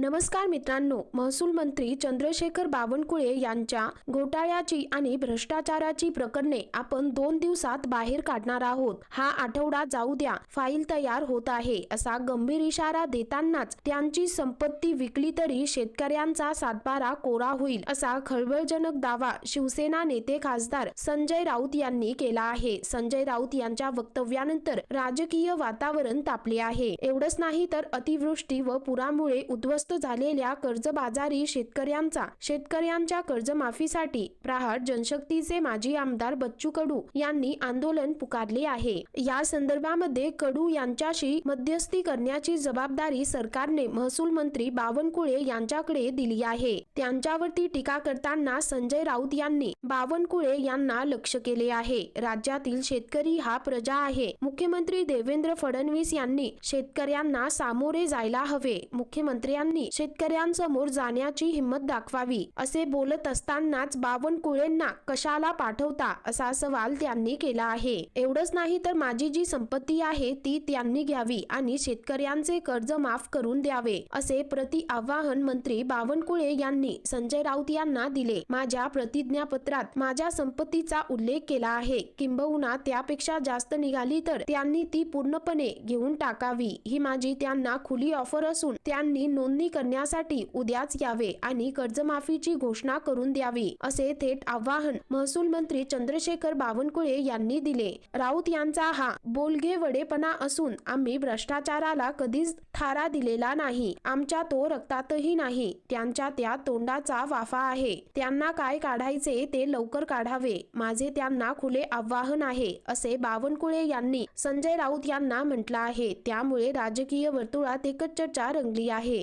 नमस्कार मित्रांनो महसूल मंत्री चंद्रशेखर बावनकुळे यांच्या घोटाळ्याची आणि भ्रष्टाचाराची प्रकरणे आपण दोन दिवसात बाहेर काढणार आहोत. हा आठवडा जाऊ द्या फाईल तयार होत आहे. असा गंभीर इशारा देतानाच त्यांची संपत्ती विकली तरी शेतकऱ्यांचा सातबारा कोरा होईल असा खळबळजनक दावा शिवसेना नेते खासदार संजय राऊत यांनी केला आहे. संजय राऊत यांच्या वक्तव्यानंतर राजकीय वातावरण तापले आहे. एवढंच नाही तर अतिवृष्टी व पुरामुळे उद्ध्वस्त झालेल्या कर्जबाजारी शेतकऱ्यांचा शेतकऱ्यांच्या कर्जमाफीसाठी प्रहार जनशक्तीचे माजी आमदार बच्चू कडू यांनी आंदोलन पुकारले आहे. या संदर्भामध्ये कडू यांच्याशी मध्यस्थी करण्याची जबाबदारी सरकारने महसूल मंत्री बावनकुळे यांच्याकडे दिली आहे. त्यांच्यावरती टीका करताना संजय राऊत यांनी बावनकुळे यांना लक्ष केले आहे. राज्यातील शेतकरी हा प्रजा आहे. मुख्यमंत्री देवेंद्र फडणवीस यांनी शेतकऱ्यांना सामोरे जायला हवे. मुख्यमंत्र्यांनी शेतकऱ्यांसमोर जाण्याची हिंमत दाखवावी असे बोलत असतानाच बावनकुळेंना कशाला पाठवता असा सवाल त्यांनी केला आहे. एवढंच नाही तर माझी जी संपत्ती आहे ती त्यांनी घ्यावी आणि शेतकऱ्यांचे कर्ज माफ करून द्यावे असे प्रति आवाहन मंत्री बावनकुळे यांनी संजय राऊत यांना दिले. माझ्या प्रतिज्ञापत्रात माझ्या संपत्तीचा उल्लेख केला आहे. किंबहुना त्यापेक्षा जास्त निघाली तर त्यांनी ती पूर्णपणे घेऊन टाकावी ही माझी त्यांना खुली ऑफर असून त्यांनी नोंद नोंदणी करण्यासाठी उद्याच यावे आणि कर्जमाफीची घोषणा करून द्यावी असे थेट आवाहन महसूल मंत्री चंद्रशेखर बावनकुळे यांनी दिले. राऊत यांचा हा बोलगे वडेपणा असून आम्ही भ्रष्टाचाराला कधीच थारा दिलेला नाही. आमच्या तो रक्तातही नाही. त्यांच्या त्या तोंडाचा वाफा आहे. त्यांना काय काढायचे ते लवकर काढावे. माझे त्यांना खुले आवाहन आहे असे बावनकुळे यांनी संजय राऊत यांना म्हटलं आहे. त्यामुळे राजकीय वर्तुळात एकच चर्चा रंगली आहे.